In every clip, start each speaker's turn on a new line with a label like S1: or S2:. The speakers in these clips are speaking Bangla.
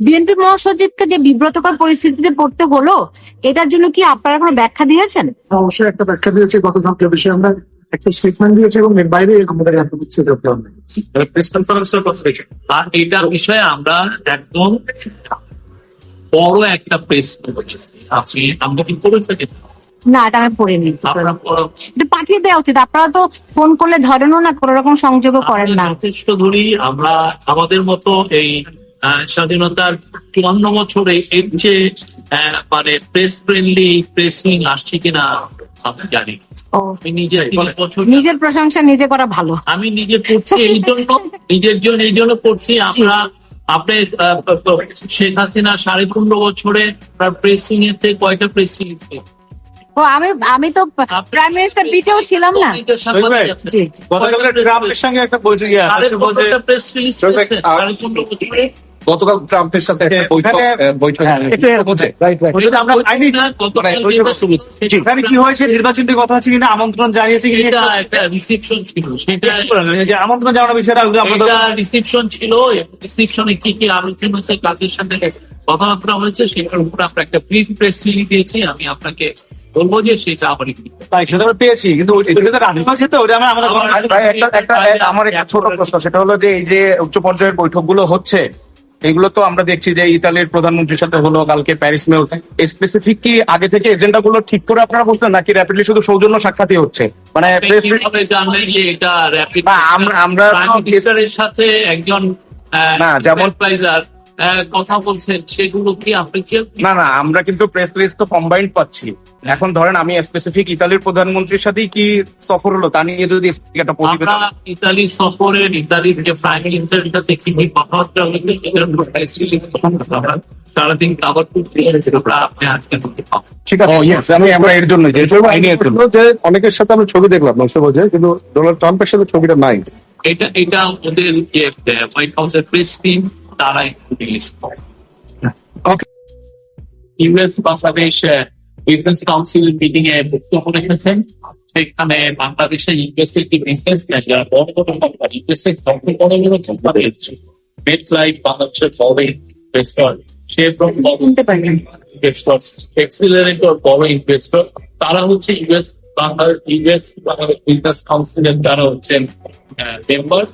S1: বিএনপি মহাসচিবকে যে বিব্রতকর পরিস্থিতিতে পড়তে হলো এটার জন্য কি আপনারা কোনো ব্যাখ্যা দিয়েছেন?
S2: অবশ্যই একটা ব্যাখ্যা দিয়েছি গত সপ্তাহে বিষয়ে আমরা একটা স্টেটমেন্ট দিয়েছি এবং এর বাইরে আমাদের এত কিছু
S3: প্রেস কনফারেন্সের কথা আর এইটার বিষয়ে আমরা একদম বড় একটা প্রেস আপনি আমরা কি করে থাকি?
S1: না এটা আমি পড়িনি।
S3: আপনারা
S1: এটা পাঠিয়ে দেওয়া উচিত। আপনারা তো ফোন করলে ধরেনও না কোনো রকম সংযোগও করেন না।
S3: আমরা যথেষ্ট ধরি আমরা আমাদের মতো এই স্বাধীনতার চুয়ান্ন বছরে এর যে আহ, মানে প্রেস ফ্রেন্ডলি প্রেস উইং আসছে কিনা আমি জানি আমি নিজে বছর
S1: নিজের প্রশংসা নিজে করা ভালো।
S3: আমি নিজে করছি এই জন্য নিজের জন্য এই জন্য করছি। আমরা আপনি শেখ হাসিনা সাড়ে পনেরো বছরে প্রেসিং এর থেকে কয়টা প্রেস রিলিজ
S1: ও আমি আমি তো প্রাইম মিনিস্টার পিটেও ছিলাম না।
S4: গতকাল ট্রাম্পের সঙ্গে একটা বৈঠক আছে, বলছে
S3: প্রেস রিলিজ
S5: গতকাল ট্রাম্পের সাথে একটা বৈঠক বৈঠক
S4: হ্যাঁ,
S5: একটু বলছে।
S2: রাইট রাইট
S4: বলছে যে আমরা আইনি
S3: গতকাল
S5: মানে।
S4: এখানে কি হয়েছে? নির্বাচনের কথা আছে কিনা আমন্ত্রণ জানিয়েছে কিনা
S3: এটা রিসেপশন ছিল। সেটা
S4: আমন্ত্রণ জানানোর বিষয়টা
S3: রিসেপশন ছিল রিসেপশনে কি কি আলোচনা হয়েছে কাদের সাথে কথাবার্তা হয়েছে সেটার উপর আমরা একটা প্রি প্রেস রিলিজ দিয়েছি আমি আপনাকে বলব যে সেটা আমার
S4: তাই সেটা আমরা পেয়েছি কিন্তু আমার
S5: একটা ছোট প্রশ্ন সেটা হলো যে এই যে উচ্চ পর্যায়ের বৈঠকগুলো হচ্ছে এগুলো তো আমরা দেখছি যে ইতালির প্রধানমন্ত্রীর সাথে হলো কালকে প্যারিস মেয়র স্পেসিফিক কি আগে থেকে এজেন্ডা গুলো ঠিক করে আপনারা বলছেন নাকি র্যাপিডলি শুধু সৌজন্য সাক্ষাৎই হচ্ছে? মানে আমরা- আমরা
S3: সাথে একজন
S5: না, যেমন-
S3: কথা বলছেন সেগুলো কি আপনি কি
S5: না না আমরা কিন্তু প্রেস রিলিজ তো কম্বাইন্ড পাচ্ছি। এখন ধরেন আমি স্পেসিফিক ইতালির প্রধানমন্ত্রীর সাথেই কি সফর হলো তা নিয়ে যদি একটা প্রতিবেদন
S3: ইতালি সফরে ইতালির যে প্রাইম মিনিস্টারের সাথে কি কি কথাবার্তা হয়েছে প্রেস রিলিজ সারাদিন কাভার করতে আপনি আজকে করতে পারব
S5: ঠিক আছে। ইয়েস আমি আমরা এর জন্য যে
S2: অনেকের সাথে আমরা ছবি দেখলাম নকশা কিন্তু ডোনাল্ড ট্রাম্পের সাথে ছবিটা নাই।
S3: এটা এটা ওদের হোয়াইট হাউসের প্রেস টিম তারাই রিলিজ করে। US Bangladesh defence council meeting এ বক্তব্য রেখেছেন। সেখানে বাংলাদেশে ইউএস এর কি বিজনেস যারা বড় বড় কোম্পানি ইউএস এর সবচেয়ে বড় বড় কোম্পানি হচ্ছে মেট লাইফ বাংলাদেশের বড় ইনভেস্টর শেভরন এক্সিলারেটর বড় ইনভেস্টর তারা হচ্ছে US Bangladesh US Bangladesh business কাউন্সিলের যারা হচ্ছেন মেম্বার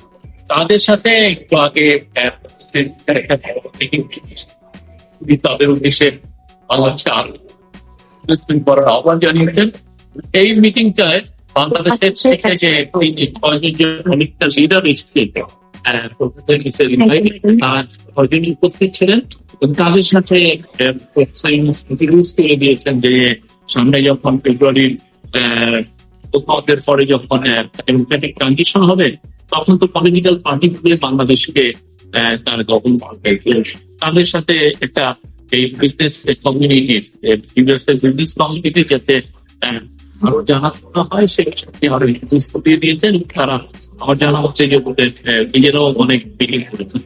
S3: তাদের সাথে একটু আগে একটা। তিনি তাদের উদ্দেশ্যে বাংলাদেশে আরও ইনভেস্টমেন্ট করার আহ্বান জানিয়েছেন। এই মিটিংটায় বাংলাদেশের
S1: আচ্ছা,
S3: থেকে যে তিন ছয়জন যে অনেকটা লিডার এসেছিল আহ, প্রফেসর হিসেবে তারা ছয়জন উপস্থিত ছিলেন। তাদের সাথে ইন্ট্রোডিউস করে দিয়েছেন যে সামনে যখন ফেব্রুয়ারির ভোটের পরে যখন ডেমোক্রেটিক ট্রানজিশন হবে, তখন তো পলিটিক্যাল পার্টি গুলো বাংলাদেশকে তার গঠন করবে। তাদের সাথে একটা এই বিজনেস কমিউনিটির বিজনেস কমিউনিটি যাতে আরও জানাশোনা হয় সেটা সাথে আরও ইন্ট্রোডিউস করে দিয়েছেন। তারা আমার জানা হচ্ছে যে ওদের নিজেরাও অনেক মিটিং করেছেন।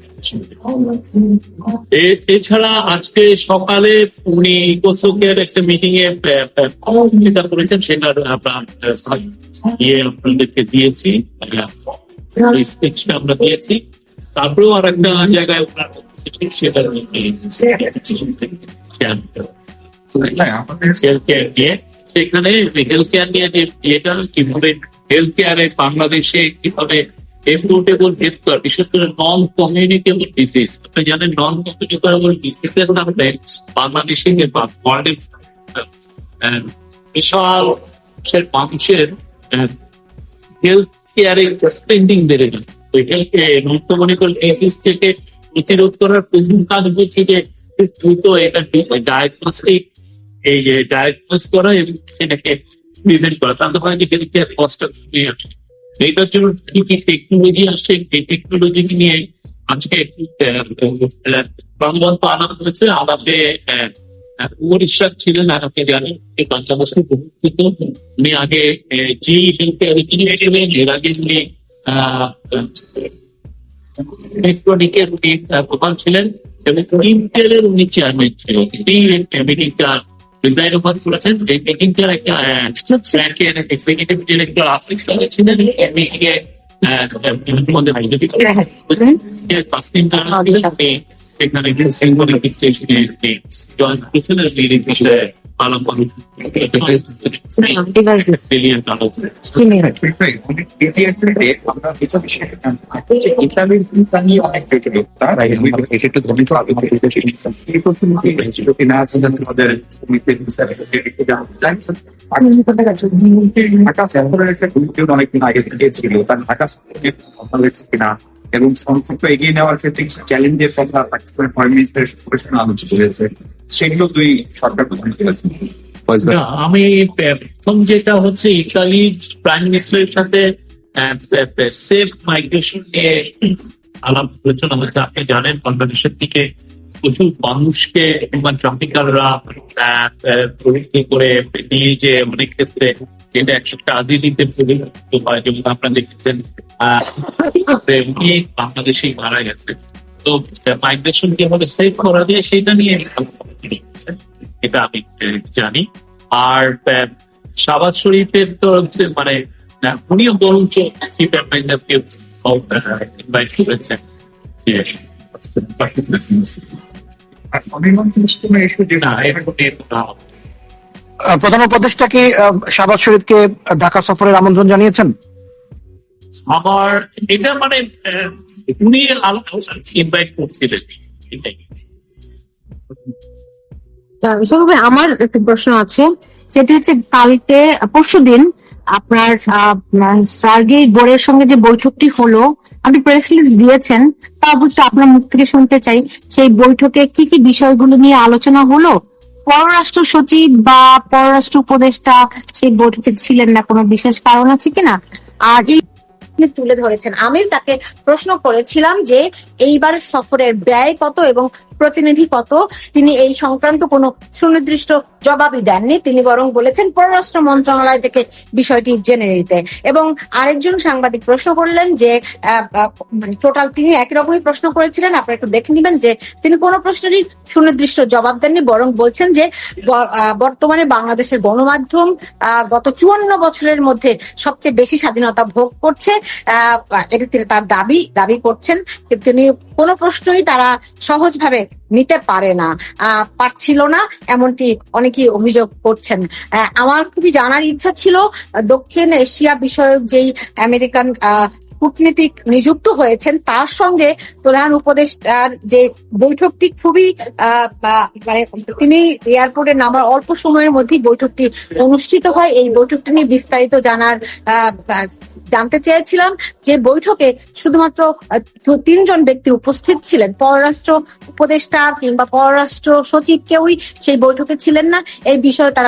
S3: এছাড়া আজকে সকালে উনি ইকোসোকের একটা মিটিং এ সহযোগিতা করেছেন সেটা আমরা ইয়ে আপনাদেরকে দিয়েছি স্পিচটা আমরা দিয়েছি। তারপরেও আর একটা জায়গায় ওনার message সেটা হেলথ কেয়ার নিয়ে। সেখানে হেলথ কেয়ার নিয়ে যে এটা কীভাবে হেলথ কেয়ারে বাংলাদেশে কীভাবে এফোর্ডেবল হেলথ কেয়ার বিশেষ করে নন কমিউনিকেবল ডিজিজ আপনি জানেন নন কমিউনিকেবল ডিজিজ বাংলাদেশে বিশাল মানুষের হেলথ কেয়ারে স্পেন্ডিং বেড়ে যাচ্ছে। তো এটাকে নন কমিউনিকেবল ডিজিজ থেকে প্রতিরোধ করার প্রথম কাজ হচ্ছে যে দ্রুত এটা ডায়াগনস্টিক এই যে ডায়াগনোস করা এবং প্রিভেন্ট করা হয় যে এইটার জন্য কি কি টেকনোলজি আসছে এই টেকনোলজি নিয়ে আজকে একটু প্রাণবন্ত আলাপ হয়েছে আলাপে ছিলেন, আর আপনি জানেন আগে জি হেলথ এর আগে উনি ইলেকট্রনিকের উনি প্রধান ছিলেন, এবং ইন্টেলের উনি চেয়ারম্যান ছিলেন। মিটিংটা ডিজাইন ওভার করেছেন যে মিটিংটার একটা ট্র্যাকের এক্সিকিউটিভ ডিরেক্টর আসিক স্যার ছিলেন এই মিটিংয়ে তাসনিম মধ্যে ছিলেন উনি পাঁচ তিন ফিক্সেশনে জয়েন করেছেন এই বিষয়ে পালাপাল
S1: ডিভাইসেস
S3: সিলিয়ান আলোচনা
S6: ইতালির ভিসা নিয়ে অনেক প্রতিযোগিতা একটু ধনী তো আগে এই প্রথম ছিল কিনা তাদের শ্রমিকদের ভিসা ঢাকা সফরের একটা অনেকদিন আগে থেকে ছিল তার সফরকে কিনা এবং সংযুক্ত এগিয়ে নেওয়ার ক্ষেত্রে চ্যালেঞ্জের কথা পাকিস্তানের ফরেন মিনিস্টারের সঙ্গে আলোচিত হয়েছে সেগুলো দুই সরকার প্রধান করেছেন
S3: আমি প্রথম যেটা হচ্ছে ইটালি প্রাইম মিনিস্টারের সাথে সেফ মাইগ্রেশন নিয়ে আলাপ আলোচনা হয়েছে আপনি জানেন বাংলাদেশের থেকে প্রচুর মানুষকে হিউম্যান ট্রাফিকাররা প্রবৃত্তি করে নিয়ে যে অনেক ক্ষেত্রে যেটা একশো ট্রাজেডিতে পরিণত হয় যেমন আপনারা দেখেছেন উনি বাংলাদেশেই মারা গেছে। তো মাইগ্রেশন সেভ করা সেটা নিয়ে এটা আমি জানি। আর শাহবাজ শরীফের তো হচ্ছে মানে উনিও বরঞ্চ চিফ করেছেন যে,
S2: প্রধান উপদেষ্টা কি আহ, শাহবাজ শরীফকে ঢাকা সফরের আমন্ত্রণ জানিয়েছেন?
S3: আমার এটা মানে উনি ইনভাইট করছিলেন।
S1: আমার একটা প্রশ্ন আছে। সেটা হচ্ছে কালকে পরশু দিন আপনার সার্গে বোর্ডের সঙ্গে যে বৈঠকটি হলো আপনি প্রেস রিলিজ দিয়েছেন, তা অবশ্য আপনার মুখ থেকে শুনতে চাই। সেই বৈঠকে কি কি বিষয়গুলো নিয়ে আলোচনা হলো? পররাষ্ট্র সচিব বা পররাষ্ট্র উপদেষ্টা সেই বৈঠকে ছিলেন না, কোনো বিশেষ কারণ আছে কিনা? আর এই আপনি তুলে ধরেছেন। আমি তাকে প্রশ্ন করেছিলাম যে, এইবার সফরের ব্যয় কত এবং প্রতিনিধি কত? তিনি এই সংক্রান্ত কোনো সুনির্দিষ্ট জবাবই দেননি। তিনি বরং বলেছেন, পররাষ্ট্র মন্ত্রণালয় থেকে বিষয়টি জেনে নিতে। এবং আরেকজন সাংবাদিক প্রশ্ন করলেন যে টোটাল তিনি একই রকমই প্রশ্ন করেছিলেন। আপনারা একটু দেখে নেবেন যে, তিনি কোনো প্রশ্নেরই সুনির্দিষ্ট জবাব দেননি, বরং বলছেন যে বর্তমানে বাংলাদেশের গণমাধ্যম গত চুয়ান্ন বছরের মধ্যে সবচেয়ে বেশি স্বাধীনতা ভোগ করছে। এটা তিনি তার দাবি দাবি করছেন। কিন্তু তিনি কোনো প্রশ্নই তারা সহজভাবে নিতে পারে না পারছিল না, এমনটি অনেকেই অভিযোগ করছেন। আমার খুবই জানার ইচ্ছা ছিল, দক্ষিণ এশিয়া বিষয়ক যেই আমেরিকান কূটনীতিক নিযুক্ত হয়েছেন, তার সঙ্গে প্রধান উপদেষ্টার যে বৈঠকটি খুবই মানে তিনি এয়ারপোর্টে নামার অল্প সময়ের মধ্যেই বৈঠকটি অনুষ্ঠিত হয়। এই বৈঠকটি নিয়ে বিস্তারিত জানার জানতে চেয়েছিলাম যে বৈঠকে শুধুমাত্র তিনজন ব্যক্তি উপস্থিত ছিলেন। পররাষ্ট্র উপদেষ্টা কিংবা পররাষ্ট্র সচিব কেউই সেই বৈঠকে ছিলেন না। এই বিষয়ে তারা